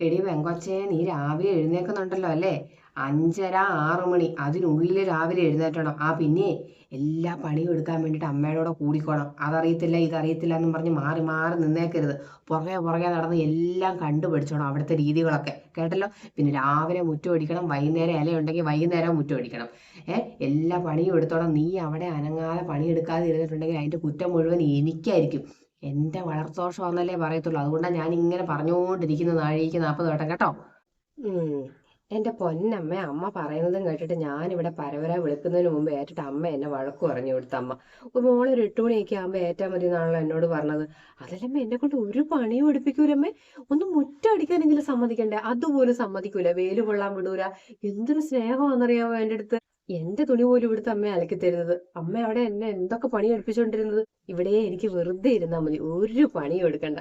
എടി വെങ്കൊച്ചേ നീ രാവിലെ എഴുന്നേക്കുന്നുണ്ടല്ലോ അല്ലേ? അഞ്ചര ആറ് മണി. അതിനുള്ളിൽ രാവിലെ എഴുന്നേറ്റണം. ആ പിന്നെ എല്ലാ പണിയും എടുക്കാൻ വേണ്ടിയിട്ട് അമ്മയോടെ കൂടിക്കോണം. അതറിയത്തില്ല ഇതറിയത്തില്ല എന്നും പറഞ്ഞ് മാറി മാറി നിന്നേക്കരുത്. പുറകെ പുറകെ നടന്ന് എല്ലാം കണ്ടുപിടിച്ചോണം അവിടുത്തെ രീതികളൊക്കെ. കേട്ടല്ലോ? പിന്നെ രാവിലെ മുറ്റം അടിക്കണം വൈകുന്നേരം ഇലയുണ്ടെങ്കിൽ വൈകുന്നേരം മുറ്റം അടിക്കണം. ഏ എല്ലാ പണിയും എടുത്തോണം. നീ അവിടെ അനങ്ങാതെ പണിയെടുക്കാതെ ഇരുന്നിട്ടുണ്ടെങ്കിൽ അതിന്റെ കുറ്റം മുഴുവൻ എനിക്കായിരിക്കും. എന്റെ എന്നല്ലേ പറയത്തുള്ളൂ. അതുകൊണ്ടാണ് ഞാൻ ഇങ്ങനെ പറഞ്ഞുകൊണ്ടിരിക്കുന്നത്. നാഴിക്ക് നാൽപ്പത് വട്ടം കേട്ടോ. ഉം. എന്റെ പൊന്നമ്മ അമ്മ പറയുന്നതും കേട്ടിട്ട് ഞാൻ ഇവിടെ പരവര വിളിക്കുന്നതിന് മുമ്പ് ഏറ്റിട്ട് അമ്മ എന്നെ വഴക്ക് പറഞ്ഞു കൊടുത്ത അമ്മ ഒരു മോളെ ഒരു എട്ട് മണിയൊക്കെ ആകുമ്പോൾ ഏറ്റാൽ മതി എന്നാണല്ലോ എന്നോട് പറഞ്ഞത്. അതല്ലമ്മ എന്നെ കൊണ്ട് ഒരു പണിയും എടുപ്പിക്കൂലമ്മേ. ഒന്ന് മുറ്റം അടിക്കാനെങ്കിലും സമ്മതിക്കണ്ടേ? അതുപോലും സമ്മതിക്കൂല. വെയിൽ കൊള്ളാൻ വിടൂല. എന്തൊരു സ്നേഹമാണെന്നറിയാമോ എന്റെ അടുത്ത്? എന്റെ തുണി പോലും ഇവിടുത്തെ അമ്മ അലക്കി തരുന്നത്. അമ്മ അവിടെ എന്നെ എന്തൊക്കെ പണി എടുപ്പിച്ചോണ്ടിരുന്നത് ഇവിടെ എനിക്ക് വെറുതെ ഇരുന്നാ മതി. ഒരു പണിയും എടുക്കണ്ട.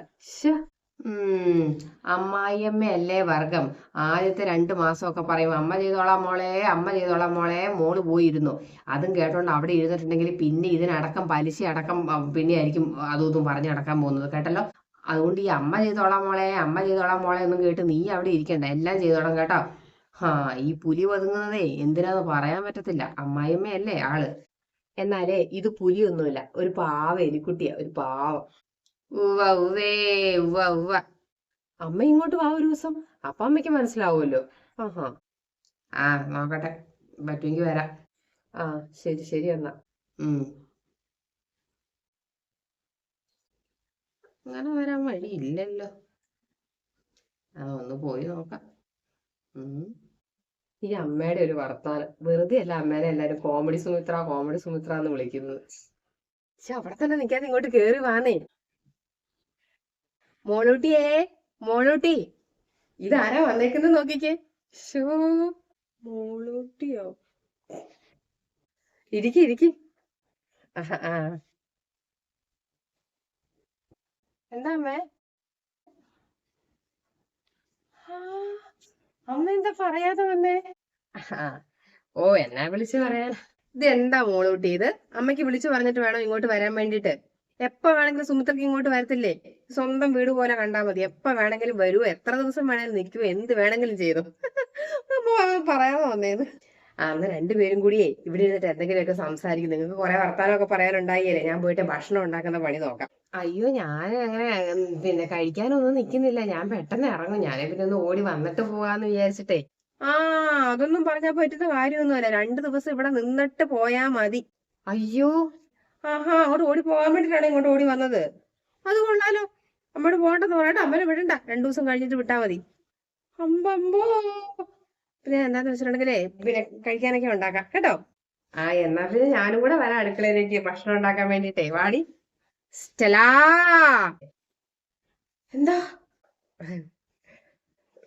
ഉം. അമ്മായിയമ്മയല്ലേ വർഗം? ആദ്യത്തെ രണ്ട് മാസമൊക്കെ പറയും അമ്മ ചെയ്തോളാം മോളെ അമ്മ ചെയ്തോളാം മോളെ. മോൾ പോയിരുന്നു. അതും കേട്ടോണ്ട് അവിടെ ഇരുന്നിട്ടുണ്ടെങ്കിൽ പിന്നെ ഇതിനടക്കം പലിശ അടക്കം പിന്നെ ആയിരിക്കും അതും ഇതും പറഞ്ഞ് നടക്കാൻ പോകുന്നത്. കേട്ടല്ലോ? അതുകൊണ്ട് ഈ അമ്മ ചെയ്തോളാം മോളെ അമ്മ ചെയ്തോളാം മോളെ എന്നും കേട്ട് നീ അവിടെ ഇരിക്കണ്ട. എല്ലാം ചെയ്തോളാം കേട്ടോ. ഹാ ഈ പുലി ഒതുങ്ങുന്നതേ എന്തിനാന്ന് പറയാൻ പറ്റത്തില്ല. അമ്മായിയമ്മയല്ലേ ആൾ. എന്നാലേ ഇത് പുലിയൊന്നുമില്ല ഒരു പാവ എലിക്കുട്ടിയാ ഒരു പാവം. ഉവ്വ ഉവ്വേ ഉവ്വ ഉവ്വ അമ്മ ഇങ്ങോട്ട് വാ ഒരു ദിവസം. അപ്പൊ അമ്മയ്ക്ക് മനസ്സിലാവുമല്ലോ. ആഹാ. ആ നോക്കട്ടെ. പറ്റുമെങ്കിൽ വരാം. ആ ശരി ശരി എന്നാ. അങ്ങനെ വരാൻ വഴിയില്ലല്ലോ. ആ ഒന്ന് പോയി നോക്കാം. ഉം. ഈ അമ്മയുടെ ഒരു വർത്താനം. വെറുതെ അല്ല അമ്മേനെ എല്ലാരും കോമഡി സുമിത്ര കോമഡി സുമിത്ര എന്ന് വിളിക്കുന്നത്. പക്ഷെ അവിടെ തന്നെ നിൽക്കാതെ ഇങ്ങോട്ട് കേറി വാന്നേ. മോളൂട്ടിയേ മോളൂട്ടി. ഇതാരാ വന്നേക്കുന്നത് നോക്കിക്കേ. ഷോ മോളൂട്ടിയോ? ഇരിക്കി ഇരിക്കി. എന്താ അമ്മേ? അമ്മ എന്താ പറയാതെ വന്നേ? ഓ എന്നെ വിളിച്ചു പറയാൻ. ഇത് എന്താ മോളൂട്ടി ഇത്? അമ്മയ്ക്ക് വിളിച്ചു പറഞ്ഞിട്ട് വേണം ഇങ്ങോട്ട് വരാൻ വേണ്ടിട്ട് എപ്പോ വേണമെങ്കിലും സുമിത്രക്ക് ഇങ്ങോട്ട് വരത്തില്ലേ? സ്വന്തം വീട് പോലെ കണ്ടാ മതി. എപ്പോ വേണമെങ്കിലും വരൂ. എത്ര ദിവസം വേണമെങ്കിലും നിൽക്കുമോ എന്ത് വേണമെങ്കിലും ചെയ്തു. പറയാതെ ആ അന്ന് രണ്ടുപേരും കൂടിയേ ഇവിടെ ഇരുന്നിട്ട് എന്തെങ്കിലുമൊക്കെ സംസാരിക്കും. നിങ്ങൾക്ക് കുറെ വർത്താനമൊക്കെ പറയാനുണ്ടായില്ലേ? ഞാൻ പോയിട്ട് ഭക്ഷണം ഉണ്ടാക്കുന്ന പണി നോക്കാം. അയ്യോ ഞാൻ അങ്ങനെ പിന്നെ കഴിക്കാനൊന്നും നിൽക്കുന്നില്ല. ഞാൻ പെട്ടെന്ന് ഇറങ്ങും. ഞാൻ പിന്നെ ഒന്ന് ഓടി വന്നിട്ട് പോവാന്ന് വിചാരിച്ചിട്ടേ. ആ അതൊന്നും പറഞ്ഞാ പറ്റുന്ന കാര്യമൊന്നുമല്ല. രണ്ടു ദിവസം ഇവിടെ നിന്നിട്ട് പോയാ മതി. അയ്യോ. ആഹാ അങ്ങോട്ട് ഓടി പോകാൻ വേണ്ടിട്ടാണ് ഇങ്ങോട്ട് ഓടി വന്നത്. അത് കൊള്ളാലോ. അമ്മയോട് പോകണ്ടെന്ന് പറയട്ടെ അമ്മനെ വിടണ്ട. രണ്ടു ദിവസം കഴിഞ്ഞിട്ട് വിട്ടാ മതി. അമ്പമ്പോ. പിന്നെ എന്താന്ന് വെച്ചിട്ടുണ്ടെങ്കിലേ പിന്നെ കഴിക്കാനൊക്കെ ഉണ്ടാക്കാം. കേട്ടോ? ആ എന്നാ പിന്നെ ഞാനും കൂടെ വരാം അടുക്കളയിലേക്ക് ഭക്ഷണം ഉണ്ടാക്കാൻ വേണ്ടിട്ടേ വാടി. സ്റ്റലാ. എന്താ?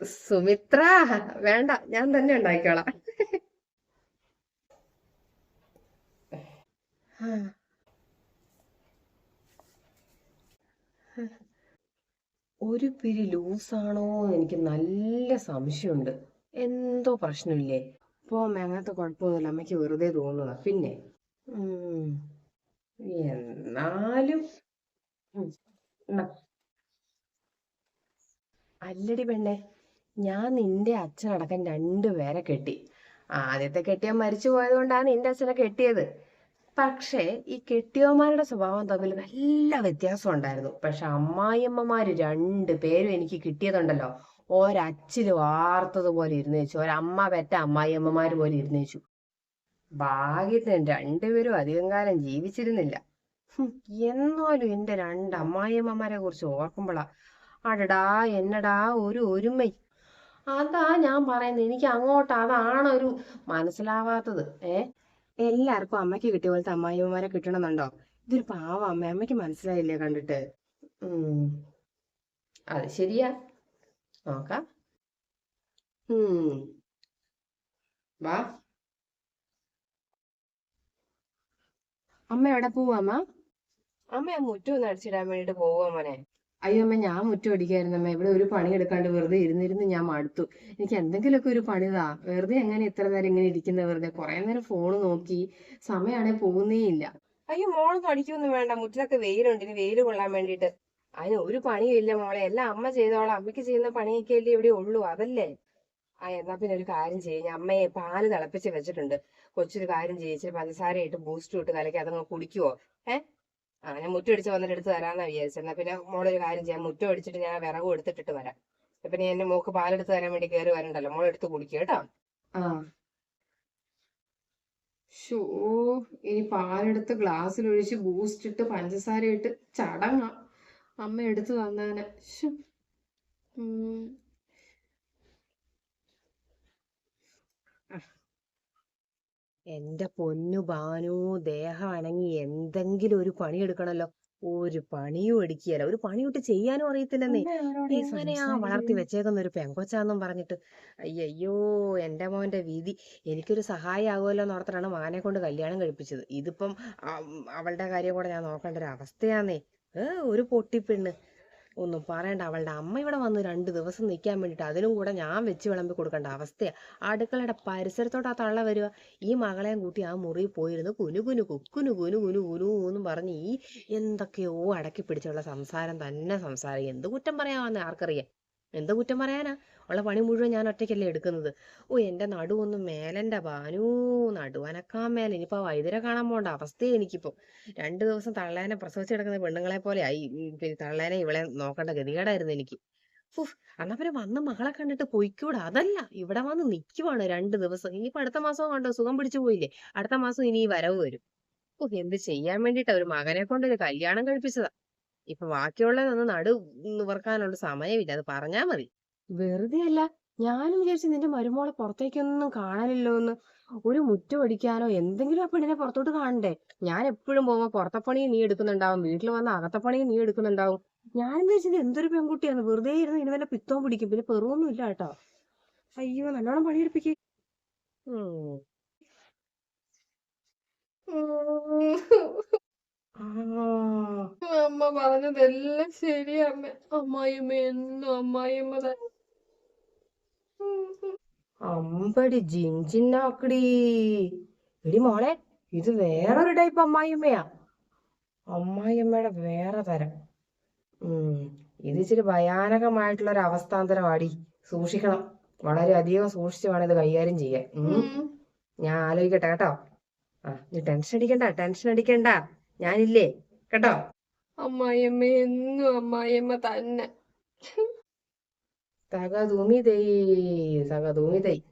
സുമിത്ര വേണ്ട ഞാൻ തന്നെ ഉണ്ടാക്കിക്കോളാം. ഒരു പിരി ലൂസാണോ എനിക്ക് നല്ല സംശയമുണ്ട്. എന്തോ പ്രശ്നമില്ലേ? അമ്മ അങ്ങനത്തെ കുഴപ്പമൊന്നുമില്ല. അമ്മയ്ക്ക് വെറുതെ തോന്നുന്നു പിന്നെ? എന്നാലും അല്ലടി പെണ്ണെ. ഞാൻ നിന്റെ അച്ഛനടക്കം രണ്ടുപേരെ കെട്ടി. ആദ്യത്തെ കെട്ടിയ മരിച്ചു പോയതുകൊണ്ടാണ് നിന്റെ അച്ഛനെ കെട്ടിയത്. പക്ഷേ ഈ കെട്ടിയവന്മാരുടെ സ്വഭാവം തമ്മിൽ നല്ല വ്യത്യാസം ഉണ്ടായിരുന്നു. പക്ഷെ അമ്മായിയമ്മമാര് രണ്ടു പേരും എനിക്ക് കിട്ടിയതുണ്ടല്ലോ. ഒരച്ചിൽ വാർത്തതുപോലെ ഇരുന്നേച്ചു. ഒരമ്മ പെറ്റ അമ്മായിയമ്മമാര് പോലെ ഇരുന്നേച്ചു. ഭാഗ്യത്തിന് രണ്ടുപേരും അധികം കാലം ജീവിച്ചിരുന്നില്ല. എന്നാലും എന്റെ രണ്ട് അമ്മായിയമ്മമാരെ കുറിച്ച് ഓർക്കുമ്പോളാ അടടാ എന്നടാ ഒരു ഒരുമൈ അതാ ഞാൻ പറയുന്നത് എനിക്ക് അങ്ങോട്ട് അതാണ് ഒരു മനസ്സിലാവാത്തത്. ഏ? എല്ലാവർക്കും അമ്മയ്ക്ക് കിട്ടിയ പോലത്തെ അമ്മായിമാരെ കിട്ടണമെന്നുണ്ടോ? ഇതൊരു പാവ അമ്മ അമ്മയ്ക്ക് മനസ്സിലായില്ലേ കണ്ടിട്ട്? അത് ശരിയാ. നോക്കാം. വാ. അമ്മ എവിടെ പോവാ അമ്മ? അമ്മ മുറ്റം ഒന്ന് അടിച്ചിടാൻ വേണ്ടിട്ട് പോവാ മോനെ. അയ്യോ അമ്മ ഞാൻ മുറ്റം അടിക്കായിരുന്നു അമ്മ. ഇവിടെ ഒരു പണി എടുക്കാണ്ട് വെറുതെ ഇരുന്നിരുന്ന് ഞാൻ മടുത്തു. എനിക്ക് എന്തെങ്കിലുമൊക്കെ ഒരു പണിതാ. വെറുതെ എങ്ങനെ ഇത്ര നേരം ഇങ്ങനെ ഇരിക്കുന്നത് വെറുതെ? കുറെ നേരം ഫോൺ നോക്കി. സമയമാണെ പോകുന്നേ ഇല്ല. അയ്യോ മോളൊന്നും അടിക്കൊന്നും വേണ്ട. മുറ്റിലൊക്കെ വെയിലുണ്ട്. ഇനി വെയിൽ കൊള്ളാൻ വേണ്ടിട്ട് അതിന് ഒരു പണിയും ഇല്ല മോളെ. എല്ലാം അമ്മ ചെയ്തോളാം. അമ്മയ്ക്ക് ചെയ്യുന്ന പണിയൊക്കെ അല്ലേ ഇവിടെ ഉള്ളൂ. അതല്ലേ? ആ എന്നാ പിന്നെ ഒരു കാര്യം ചെയ്യും. അമ്മയെ പാൽ തിളപ്പിച്ച് വെച്ചിട്ടുണ്ട്. കൊച്ചൊരു കാര്യം ചെയ്യിച്ച് പഞ്ചസാര ഇട്ട് ബൂസ്റ്റ് ഇട്ട് കലക്കി അതങ്ങ് കുടിക്കുവോ? ഏ? ആ ഞാൻ മുറ്റം അടിച്ച് വന്നിട്ട് എടുത്ത് തരാന്നാ വിചാരിച്ചത്. എന്നാ പിന്നെ മോളൊരു കാര്യം ചെയ്യാം. മുറ്റം അടിച്ചിട്ട് ഞാൻ വിറകും എടുത്തിട്ടിട്ട് വരാം. ഇപ്പൊ നീ എന്റെ മോക്ക് പാലെടുത്ത് തരാൻ വേണ്ടി കയറി വരണ്ടല്ലോ. മോൾ എടുത്ത് കുടിക്കുക കേട്ടോ. ഇനി പാലെടുത്ത് ഗ്ലാസ്സിൽ ഒഴിച്ച് ബൂസ്റ്റ് ഇട്ട് പഞ്ചസാര ഇട്ട് ചടങ്ങ. അമ്മ എടുത്തു തന്നേനെ. എന്റെ പൊന്നു ബാനു ദേഹം അനങ്ങി എന്തെങ്കിലും ഒരു പണി എടുക്കണല്ലോ ഒരു പണിയും എടുക്കുകയല്ല ഒരു പണിയൊട്ട് ചെയ്യാനും അറിയത്തില്ലെന്നേ. എങ്ങനെയാ വളർത്തി വെച്ചേക്കുന്ന ഒരു പെങ്കൊച്ചാന്നും പറഞ്ഞിട്ട് അയ്യയ്യോ എന്റെ മോന്റെ വിധി എനിക്കൊരു സഹായം ആകുമല്ലോ എന്ന് ഓർത്തിട്ടാണ് മാനെ കൊണ്ട് കല്യാണം കഴിപ്പിച്ചത്. ഇതിപ്പം അവളുടെ കാര്യം കൂടെ ഞാൻ നോക്കേണ്ട ഒരു അവസ്ഥയാന്നേ. ഏഹ് ഒരു പൊട്ടിപ്പെണ്ണ്. ഒന്നും പറയണ്ട. അവളുടെ അമ്മ ഇവിടെ വന്ന് രണ്ട് ദിവസം നിൽക്കാൻ വേണ്ടിയിട്ട് അതിനും കൂടെ ഞാൻ വെച്ച് വിളമ്പി കൊടുക്കേണ്ട അവസ്ഥയാണ് അടുക്കളയുടെ പരിസരത്തോട്ട് ആ തള്ള വരിക ഈ മകളെയും കൂട്ടി ആ മുറിയിൽ പോയിരുന്ന് കുനു കുനു കുക്കുനു കുനു കുനു കുനു എന്നും പറഞ്ഞ് ഈ എന്തൊക്കെയോ അടക്കി പിടിച്ചുള്ള സംസാരം തന്നെ സംസാരം എന്ത് കുറ്റം പറയാമെന്ന് ആർക്കറിയാം? എന്ത് കുറ്റം പറയാനാ? ഉള്ള പണി മുഴുവൻ ഞാൻ ഒറ്റയ്ക്കല്ലേ എടുക്കുന്നത്. ഓ എന്റെ നടുവൊന്നും മേലെന്റെ ബാനൂ നടുവനക്കാൻ മേലെ. ഇനിയിപ്പോൾ വൈദ്യരെ കാണാൻ പോകേണ്ട അവസ്ഥയെ എനിക്കിപ്പോൾ രണ്ട് ദിവസം തള്ളേനെ പ്രസവിച്ച് കിടക്കുന്ന പെണ്ണുങ്ങളെ പോലെ ആയി. പിന്നെ തള്ളേനെ ഇവളെ നോക്കേണ്ട ഗതികേടായിരുന്നു എനിക്ക്. ഫുഫ് എന്നാ പിന്നെ വന്ന് മകളെ കണ്ടിട്ട് പൊയ്ക്കൂടാ. അതല്ല ഇവിടെ വന്ന് നിൽക്കുവാണ് രണ്ട് ദിവസം. ഇനിയിപ്പോ അടുത്ത മാസം കണ്ടോ? സുഖം പിടിച്ചു പോയില്ലേ? അടുത്ത മാസം ഇനി ഈ വരവ് വരും. ഓ എന്ത് ചെയ്യാൻ വേണ്ടിട്ടാ ഒരു മകനെ കൊണ്ട് ഒരു കല്യാണം കഴിപ്പിച്ചതാ. ഇപ്പൊ ബാക്കിയുള്ളതൊന്ന് നടു നിവർക്കാനുള്ള സമയമില്ല. അത് പറഞ്ഞാ മതി. വെറുതെ അല്ല ഞാനും വിചാരിച്ചു നിന്റെ മരുമോളെ പുറത്തേക്കൊന്നും കാണാനില്ലോ എന്ന് ഒരു മുറ്റം അടിക്കാനോ എന്തെങ്കിലും ആ പെണ്ണിനെ പുറത്തോട്ട് കാണണ്ടേ? ഞാൻ എപ്പോഴും പോകുമ്പോ പുറത്തെ പണി നീ എടുക്കുന്നുണ്ടാവും. വീട്ടിൽ വന്ന അകത്തെ പണി നീ എടുക്കുന്നുണ്ടാവും. ഞാനും വിചാരിച്ചത് എന്തൊരു പെൺകുട്ടിയാണ് വെറുതെ ഇരുന്ന് ഇനി വല്ല പിത്തവും പിടിക്കും. പിന്നെ പെറുവൊന്നും ഇല്ല കേട്ടോ. അയ്യോ നല്ലോണം പണിയെടുപ്പിക്കേ. അമ്മ പറഞ്ഞതെല്ലാം ശരിയമ്മ അമ്മായിമ്മ എന്നും അമ്മായിമ്മ തന്നെ. അമ്പടി ജിൻജിന്നാക്കടി എടി മോളെ ഇത് വേറൊരു ടൈപ്പ് അമ്മായിയമ്മയാ. അമ്മായിയമ്മയുടെ വേറെ തരം. ഉം ഇത് ഇച്ചിരി ഭയാനകമായിട്ടുള്ള ഒരു അവസ്ഥാന്തരമാടി സൂക്ഷിക്കണം. വളരെ അധികം സൂക്ഷിച്ച് വേണം ഇത് കൈകാര്യം ചെയ്യാൻ. ഞാൻ ആലോചിക്കട്ടെ കേട്ടോ. ആ നീ ടെൻഷൻ അടിക്കണ്ട ടെൻഷൻ അടിക്കണ്ട. ഞാനില്ലേ കേട്ടോ? അമ്മായിയമ്മ എന്നും അമ്മായിയമ്മ തന്നെ. 大家都没得大家都没得